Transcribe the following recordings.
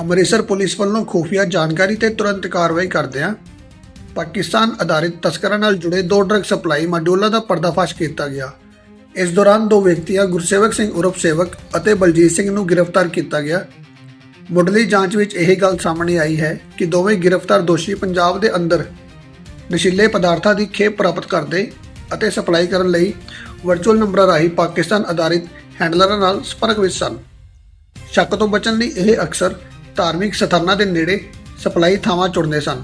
Amritsar police ਵੱਲੋਂ ਖੁਫੀਆ ਜਾਣਕਾਰੀ ਤੇ ਤੁਰੰਤ ਕਾਰਵਾਈ ਕਰਦਿਆਂ ਪਾਕਿਸਤਾਨ ਆਧਾਰਿਤ ਤਸਕਰਾਂ ਨਾਲ ਜੁੜੇ ਦੋ ਡਰੱਗ ਸਪਲਾਈ ਮਾਡਿਊਲਾਂ ਦਾ ਪਰਦਾਫਾਸ਼ ਕੀਤਾ ਗਿਆ। ਇਸ ਦੌਰਾਨ ਦੋ ਵਿਅਕਤੀਆਂ ਗੁਰਸੇਵਕ ਸਿੰਘ ਉਰਫ ਸੇਵਕ ਅਤੇ ਬਲਜੀਤ ਸਿੰਘ ਨੂੰ ਗ੍ਰਿਫਤਾਰ ਕੀਤਾ ਗਿਆ। ਮੁੱਢਲੀ ਜਾਂਚ ਵਿੱਚ ਇਹ ਗੱਲ ਸਾਹਮਣੇ ਆਈ ਹੈ ਕਿ ਦੋਵੇਂ ਗ੍ਰਿਫਤਾਰ ਦੋਸ਼ੀ ਪੰਜਾਬ ਦੇ ਅੰਦਰ ਨਸ਼ੀਲੇ ਪਦਾਰਥਾਂ ਦੀ ਖੇਪ ਪ੍ਰਾਪਤ ਕਰਦੇ ਅਤੇ ਸਪਲਾਈ ਕਰਨ ਲਈ ਵਰਚੁਅਲ ਨੰਬਰਾਂ ਰਾਹੀਂ ਪਾਕਿਸਤਾਨ ਆਧਾਰਿਤ ਹੈਂਡਲਰਾਂ ਨਾਲ ਸੰਪਰਕ ਵਿੱਚ ਸਨ। ਸ਼ੱਕ ਤੋਂ ਬਚਣ ਲਈ ਇਹ ਅਕਸਰ ਧਾਰਮਿਕ ਸਥਾਨਾਂ ਦੇ ਨੇੜੇ ਸਪਲਾਈ ਥਾਵਾਂ ਚੁਣਦੇ ਸਨ।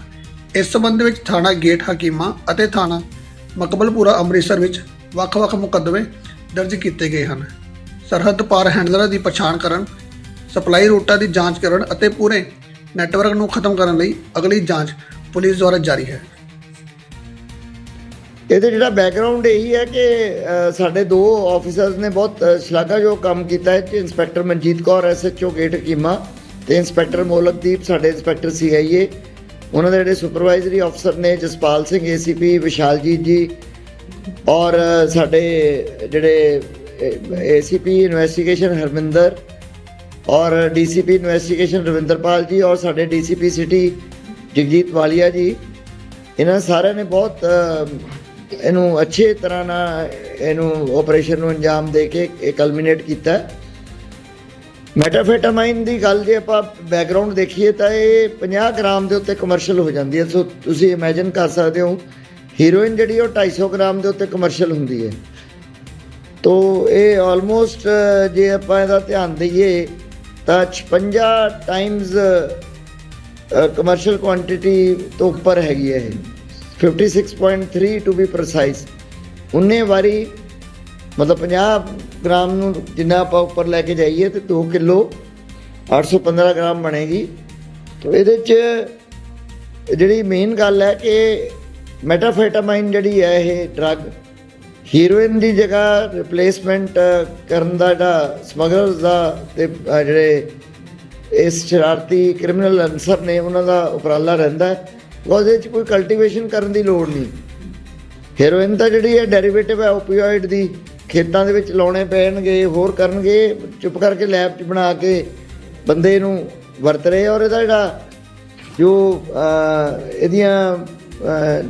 ਇਸ ਸਬੰਧ ਵਿੱਚ ਥਾਣਾ ਗੇਟ ਹਕੀਮਾ ਅਤੇ ਥਾਣਾ ਮਕਬਲਪੁਰਾ ਅੰਮ੍ਰਿਤਸਰ ਵਿੱਚ ਵੱਖ-ਵੱਖ ਮੁਕੱਦਮੇ ਦਰਜ ਕੀਤੇ ਗਏ ਹਨ। ਸਰਹੱਦ ਪਾਰ ਹੈਂਡਲਰਾਂ ਦੀ ਪਛਾਣ ਕਰਨ, ਸਪਲਾਈ ਰੂਟਾਂ ਦੀ ਜਾਂਚ ਕਰਨ ਅਤੇ ਪੂਰੇ ਨੈਟਵਰਕ ਨੂੰ ਖਤਮ ਕਰਨ ਲਈ ਅਗਲੀ ਜਾਂਚ ਪੁਲਿਸ ਦੁਆਰਾ ਜਾਰੀ ਹੈ। ਇਹਦੇ ਜਿਹੜਾ ਬੈਕਗ੍ਰਾਉਂਡ ਇਹੀ ਹੈ ਕਿ ਸਾਡੇ ਦੋ ਆਫੀਸਰਸ ਨੇ ਬਹੁਤ ਸ਼ਲਾਘਾਯੋਗ ਕੰਮ ਕੀਤਾ ਹੈ ਕਿ inspector Manjeet Kaur SHO gate Hakima ਤੇ ਇੰਸਪੈਕਟਰ ਮੋਲਕਦੀਪ ਸਾਡੇ ਇੰਸਪੈਕਟਰ ਸੀਆਈਏ, ਉਹਨਾਂ ਦੇ ਜਿਹੜੇ ਸੁਪਰਵਾਈਜ਼ਰੀ ਅਫਸਰ ਨੇ ਜਸਪਾਲ ਸਿੰਘ, ਏਸੀਪੀ ਵਿਸ਼ਾਲਜੀਤ ਜੀ, ਔਰ ਸਾਡੇ ਜਿਹੜੇ ਏਸੀਪੀ ਇਨਵੈਸਟੀਗੇਸ਼ਨ ਹਰਮਿੰਦਰ, ਔਰ ਡੀਸੀਪੀ ਇਨਵੈਸਟੀਗੇਸ਼ਨ ਰਵਿੰਦਰਪਾਲ ਜੀ, ਔਰ ਸਾਡੇ ਡੀਸੀਪੀ ਸਿਟੀ ਜਗਜੀਤ ਵਾਲੀਆ ਜੀ, ਇਹਨਾਂ ਸਾਰਿਆਂ ਨੇ ਬਹੁਤ ਇਹਨੂੰ ਅੱਛੇ ਤਰ੍ਹਾਂ ਨਾਲ ਇਹਨੂੰ ਆਪਰੇਸ਼ਨ ਨੂੰ ਅੰਜਾਮ ਦੇ ਕੇ ਇਹ ਕਲਮੀਨੇਟ ਕੀਤਾ। ਮੈਟਾਫੈਟਾਮਾਈਨ ਦੀ ਗੱਲ ਜੇ ਆਪਾਂ ਬੈਕਗ੍ਰਾਉਂਡ ਦੇਖੀਏ ਤਾਂ ਇਹ 50 ਗ੍ਰਾਮ ਦੇ ਉੱਤੇ ਕਮਰਸ਼ੀਅਲ ਹੋ ਜਾਂਦੀ ਹੈ। ਸੋ ਤੁਸੀਂ ਇਮੇਜਿਨ ਕਰ ਸਕਦੇ ਹੋ ਹੀਰੋਇਨ ਜਿਹੜੀ ਉਹ 250 ਗ੍ਰਾਮ ਦੇ ਉੱਤੇ ਕਮਰਸ਼ੀਅਲ ਹੁੰਦੀ ਹੈ। ਤੋ ਇਹ ਆਲਮੋਸਟ ਜੇ ਆਪਾਂ ਇਹਦਾ ਧਿਆਨ ਦਈਏ, ਤਾਂ 56 ਟਾਈਮਸ ਕਮਰਸ਼ੀਅਲ ਕੁਆਂਟੀਟੀ ਤੋਂ ਉੱਪਰ ਹੈਗੀ ਹੈ ਇਹ। 56.3 ਟੂ ਬੀ ਪ੍ਰੀਸਾਈਜ਼ ਉਨੇ ਵਾਰੀ ਮਤਲਬ 50 ਗ੍ਰਾਮ ਨੂੰ ਜਿੰਨਾ ਆਪਾਂ ਉੱਪਰ ਲੈ ਕੇ ਜਾਈਏ ਤੇ 2 ਕਿਲੋ 815 ਗ੍ਰਾਮ ਬਣੇਗੀ। ਤੋ ਇਹਦੇ ਚ ਜਿਹੜੀ ਮੇਨ ਗੱਲ ਹੈ ਕਿ ਮੈਟਾਫੈਟਾਮਾਈਨ ਜਿਹੜੀ ਹੈ ਇਹ ਡਰੱਗ ਹੀਰੋਇਨ ਦੀ ਜਗ੍ਹਾ ਰਿਪਲੇਸਮੈਂਟ ਕਰਨ ਦਾ ਜਿਹੜਾ ਸਮਗਲਰਸ ਦਾ ਤੇ ਜਿਹੜੇ ਇਸ ਸ਼ਰਾਰਤੀ ਕ੍ਰਿਮੀਨਲ ਅਨਸਰ ਨੇ ਉਹਨਾਂ ਦਾ ਉਪਰਾਲਾ ਰਹਿੰਦਾ ਹੈ। ਉਹਦੇ ਚ ਕੋਈ ਕਲਟੀਵੇਸ਼ਨ ਕਰਨ ਦੀ ਲੋੜ ਨਹੀਂ। ਹੀਰੋਇਨ ਤਾਂ ਜਿਹੜੀ ਹੈ ਡੈਰੀਵੇਟਿਵ ਹੈ ਓਪੀਓਇਡ ਦੀ। ਖੇਤਾਂ ਦੇ ਵਿੱਚ ਲਾਉਣੇ ਪੈਣਗੇ, ਹੋਰ ਕਰਨਗੇ, ਚੁੱਪ ਕਰਕੇ ਲੈਬ 'ਚ ਬਣਾ ਕੇ ਬੰਦੇ ਨੂੰ ਵਰਤ ਰਹੇ ਔਰ ਇਹਦਾ ਜਿਹੜਾ ਜੋ ਇਹਦੀਆਂ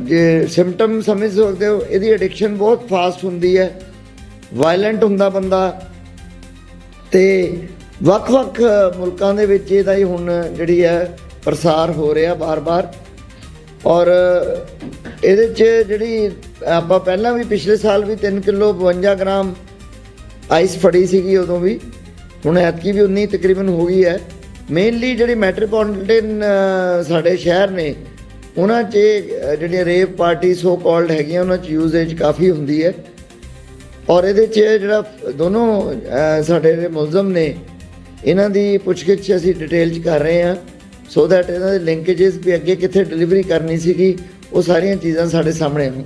ਜੇ ਸਿੰਪਟਮ ਸਮਝ ਸਕਦੇ ਹੋ, ਇਹਦੀ ਐਡਿਕਸ਼ਨ ਬਹੁਤ ਫਾਸਟ ਹੁੰਦੀ ਹੈ। ਵਾਇਲੈਂਟ ਹੁੰਦਾ ਬੰਦਾ। ਤੇ ਵੱਖ-ਵੱਖ ਮੁਲਕਾਂ ਦੇ ਵਿੱਚ ਇਹਦਾ ਹੀ ਹੁਣ ਜਿਹੜੀ ਹੈ ਪ੍ਰਸਾਰ ਹੋ ਰਿਹਾ ਬਾਰ-ਬਾਰ। ਔਰ ਇਹਦੇ 'ਚ ਜਿਹੜੀ ਆਪਾਂ ਪਹਿਲਾਂ ਵੀ ਪਿਛਲੇ ਸਾਲ ਵੀ 3 ਕਿਲੋ 52 ਗ੍ਰਾਮ ਆਈਸ ਫੜੀ ਸੀਗੀ ਉਦੋਂ ਵੀ। ਹੁਣ ਐਤਕੀ ਵੀ 19 ਤਕਰੀਬਨ ਹੋ ਗਈ ਹੈ। ਮੇਨਲੀ ਜਿਹੜੀ ਮੈਟਰੋਪੋਲੀਟਨ ਸਾਡੇ ਸ਼ਹਿਰ ਨੇ, ਉਹਨਾਂ 'ਚ ਜਿਹੜੀਆਂ ਰੇਪ ਪਾਰਟੀ ਸੋ ਕਾਲਡ ਹੈਗੀਆਂ, ਉਹਨਾਂ 'ਚ ਯੂਜ਼ੇਜ ਕਾਫੀ ਹੁੰਦੀ ਹੈ। ਔਰ ਇਹਦੇ 'ਚ ਜਿਹੜਾ ਦੋਨੋਂ ਸਾਡੇ ਜਿਹੜੇ ਮੁਲਜ਼ਮ ਨੇ, ਇਹਨਾਂ ਦੀ ਪੁੱਛਗਿੱਛ ਅਸੀਂ ਡਿਟੇਲ 'ਚ ਕਰ ਰਹੇ ਹਾਂ। ਸੋ ਦੈਟ ਇਹਨਾਂ ਦੇ ਲਿੰਕੇजेस ਵੀ ਅੱਗੇ ਕਿੱਥੇ ਡਿਲੀਵਰੀ ਕਰਨੀ ਸੀਗੀ ਉਹ ਸਾਰੀਆਂ ਚੀਜ਼ਾਂ ਸਾਡੇ ਸਾਹਮਣੇ ਨੇ